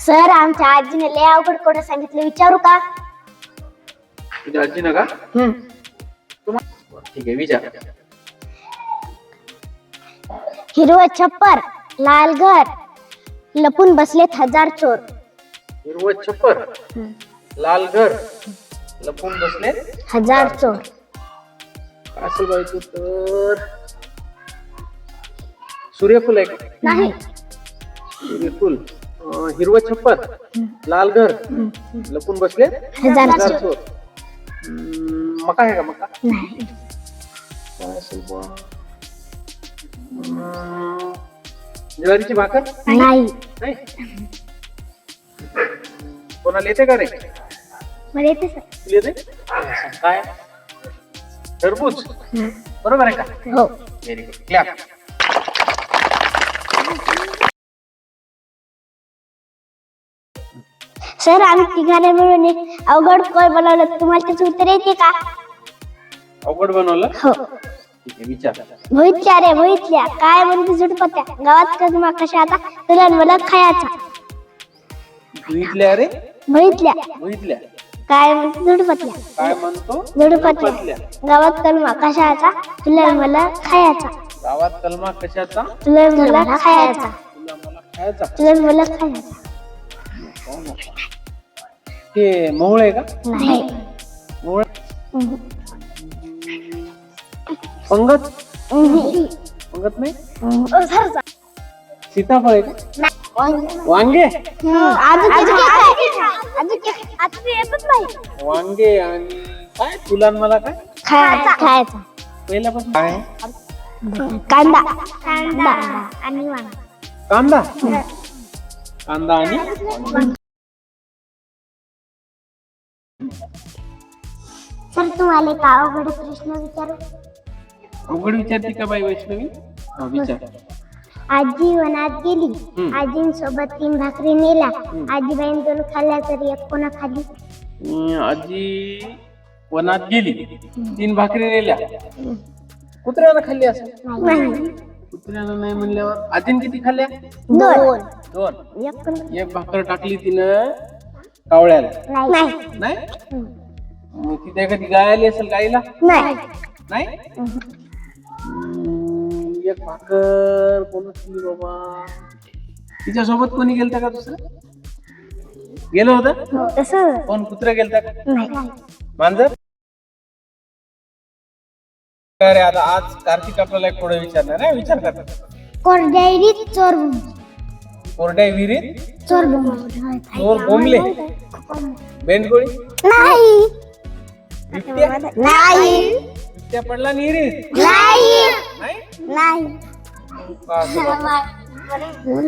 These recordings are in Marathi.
सर आमच्या आजीने लय अवघड कोड सांगितलं. विचारू का? तुझ्या आजीनं का? हम्म. तुम्हा- ठीक आहे विचार. हिरवं छप्पर लाल घर लपून बसलेत हजार चोर. हिरवं छप्पर लाल घर लपून बसले हजार चोर. असेल पाहिजे तर. सूर्यफूल आहे का? नाही. सूर्यफूल. अं, हिरवं छप्पर लाल घर लपून बसले हजार चोर. हम्म, मका आहे का मका? नाही. काय असेल बुवा? ज्वारीची भाकर? नाही. नाही? कोणाला येते का रे? मला येते सर. तुला येते? काय? टरबूज? बरोबर आहे का? हो. व्हेरी गुड क्लॅप सर आम्ही तिघाने मिळून एक अवघड कोड बनवलं. तुम्हाला त्याचं उत्तर येते का? अवघड बनवलं? हो. ठीक आहे विचार. भोईतल्या रे भोईतल्या काय म्हणते झुटपत्या गावात कदमा कशा आता तुला मला खायचा? बघितल्या रे. भोईतल्या बघितल्या काय म्हणते झुटपत्या काय म्हणतो? झुटपत्या गावात कलमा कशाचा तुला मला खायचा? गावात कलमा कशाचा तुला मला खायचा? तुला मला खायचा? तुला मला खायचा? ते मोहळ आहे का? नाही. मोहळ? पंगत? पंगत नाही? सीताफळ आहे का? वांगे. वांगे? आणि काय? तुला आणि मला काय? खायचा. खायचा. पहिल्यापासून? काय? कांदा. कांदा आणि कांदा? कांदा आणि? सर तुम्हाला एक अवघड प्रश्न विचारू. अवघड विचारते का बाई वैष्णवी? हा, विचार. आजी वनात गेली. हम्म. आजींसोबत तीन भाकरी नेला आजीबाईन दोन खाल्ल्या तरी एक कोणा खाली? अं, आजी वनात गेली. तीन भाकरी नेल्या. कुत्र्यानं खाल्ली असं? नाही. कुत्र्यानं नाही म्हणल्यावर आजीन किती खाल्ल्या? दोन. दोन. एक कोणा एक भाकर टाकली तिनं कावळ्याला. नाही. नाही? मग तिथे कधी गाय आली असेल गाईला? नाही. नाही? हम्म, एक भाकर कोण खाल्ली बाबा. तिच्यासोबत कोणी गेलता का दुसरं? गेलं होतं? तसं. कोण कुत्र गेलता का? नाही. मांजर? अरे आता आज कार्तिक आपल्याला एक पुढे विचारणार आहे विचार कर. कोरड्याईरीत चोर कोरड्या विहिरीत? चोर चोर बोंबले? बेंडगोळी? नाही. नाही. बिबट्या पडला नाही नाही?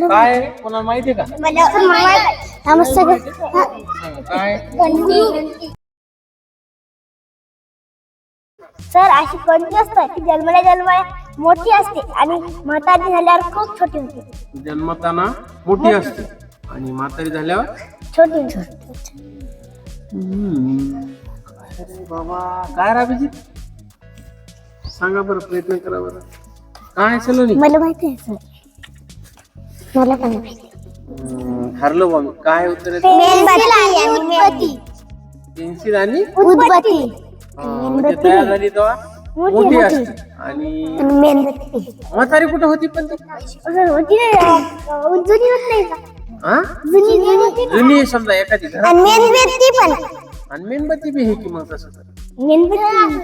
काय? कोणाला माहिती आहे का? सांगा, काय? सर अशी कोणती असते की जन्मल्या जन्मल्या मोठी असते आणि म्हातारी झाल्यावर खूप छोटी होते. जन्मताना मोठी असते आणि म्हातारी झाल्यावर छोटी होते हम्म. बाबा काय रे अभिजित? सांगा बरं प्रयत्न करा बरं. काय सलोनी? मला माहिती आहे सर. मला पण माहिती हम्म, हरलो बा मी. काय उत्तर आहे? पेन्सिल आणि उदबत्ती. हा, म्हणजे तयार झाली तेव्हा? मोठी. असते. आणि मेणबत्ती. म्हातारी कुठे होती पण ती? होती ना जुनी होत नाही का? हा जुनी समजा एखादी. घरात आणि मेणबत्ती पण. आणि मेणबत्ती बी हे की मग तसं. मेणबत्ती.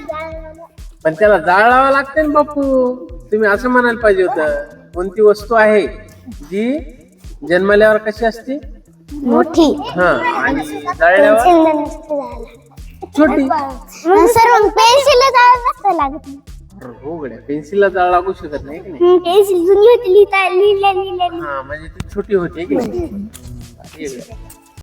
पण त्याला जाळ लावा लागते ना बापू. तुम्ही असं म्हणायला पाहिजे होतं कोणती वस्तू आहे जी जन्मल्यावर कशी असते? मोठी. हा आणि जाळल्यावर? छोटी. पेन्सिल नसतं लागत. हो गड्या पेन्सिलला जाळ लागू शकत नाही की नाही? पेन्सिल जुनी होती लिहिता लिहिल्या लिहिल्या हा म्हणजे ती छोटी होती की नाही? हे.